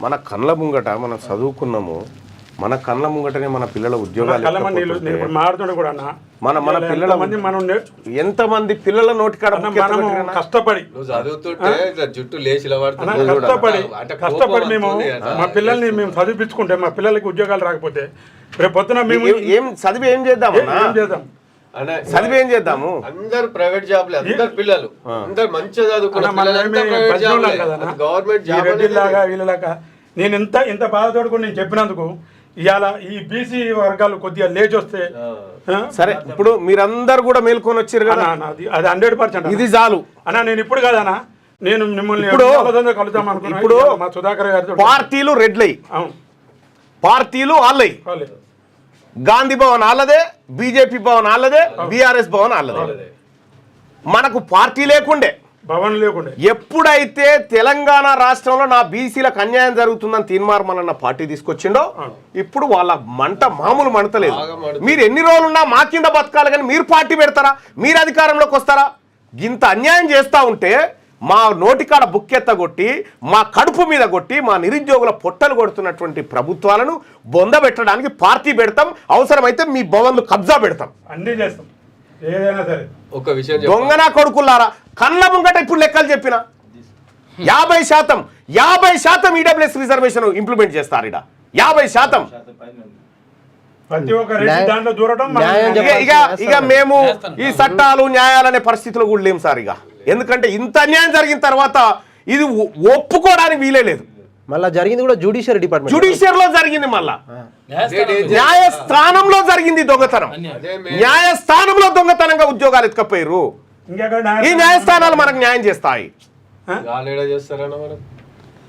మన కళ్ళ ముంగట మనం చదువుకున్నాము మన కళ్ళ ముంగటనే మన పిల్లల ఉద్యోగాలు కూడా మన మన పిల్లల నే- ఎంతమంది పిల్లల మనము కొట్టిరన్నా? కష్టపడి జుట్టు లేచి కష్టపడి కష్టపడి మేము. మా పిల్లల్ని మేము చదివించుకుంటే మా పిల్లలకి ఉద్యోగాలు రాకపోతే రేపు పొద్దున మేము ఏం- చదివి ఏం చేద్దామన్నా ఏం చేద్దాం? చదివి ఏం చేద్దాము? అందరు ప్రైవేట్ జాబ్లే అందరు పిల్లలు. అందరు మంచిగా. గవర్నమెంట్ జాబ్ వీళ్ళలాగా. నేను ఇంత ఇంత బాధతోడు కూడా నేను చెప్పినందుకు ఇవాళ ఈ బీసీ వర్గాలు కొద్దిగా లేచి వస్తే? సరే ఇప్పుడు మీరందరూ కూడా మేల్కొని వచ్చారు కదా? అది అది హండ్రెడ్ పర్సెంట్ ఇది చాలు. అన్న నేను ఇప్పుడు కాదన్నా నేను మిమ్మల్ని ఇప్పుడు- కలుద్దాం అనుకున్నా. ఇప్పుడు మా సుధాకర్ గారితో పార్టీలు రెడ్లై అవును. పార్టీలు వాళ్ళే. గాంధీ భవన్ ఆళ్ళదే బీజేపీ భవన్ ఆళ్ళదే బీఆర్ఎస్ భవన్ ఆళ్ళదే. మనకు పార్టీ లేకుండే. భవన్ లేకుండే. ఎప్పుడైతే తెలంగాణ రాష్ట్రంలో నా బీసీలకు అన్యాయం జరుగుతుందని తీర్మార్మలన్న పార్టీ తీసుకొచ్చిండో ఇప్పుడు వాళ్ళ మంట మామూలు మంటలేదు. మీరు ఎన్ని రోజులున్నా మా కింద బతకాలి కానీ మీరు పార్టీ పెడతారా? మీరు అధికారంలోకి వస్తారా? ఇంత అన్యాయం చేస్తా ఉంటే మా నోటికాడ బుక్కెత్తగొట్టి మా కడుపు మీద కొట్టి మా నిరుద్యోగుల పొట్టలు కొడుతున్నటువంటి ప్రభుత్వాలను బొందబెట్టడానికి పార్టీ పెడతాం. అవసరమైతే మీ భవన్లు కబ్జా పెడతాం. అన్నీ చేస్తాం. ఏదైనా సరే. ఒక విషయం చెప్పు. దొంగన కొడుకులారా? కళ్ళ ముంగట ఇప్పుడు లెక్కలు చెప్పిన. యాభై శాతం యాభై శాతం ఈడబ్ల్యూఎస్ రిజర్వేషన్ ఇంప్లిమెంట్ చేస్తారు ఇడ యాభై శాతం. ఇక ఇక ఇక మేము ఈ చట్టాలు న్యాయాలు అనే పరిస్థితిలో కూడా లేము సార్ ఇక. ఎందుకంటే ఇంత అన్యాయం జరిగిన తర్వాత ఇది ఒప్పుకోవడానికి వీలే లేదు. మళ్ళీ జరిగింది కూడా జుడిషియరీ డిపార్ట్మెంట్ జుడిషియర్లో జరిగింది మళ్ళా. న్యాయస్థానంలో. జరిగింది దొంగతనం. న్యాయస్థానంలో దొంగతనంగా ఉద్యోగాలు ఎత్తుకపోయారు. ఈ న్యాయస్థానాలు మనకు న్యాయం చేస్తాయి.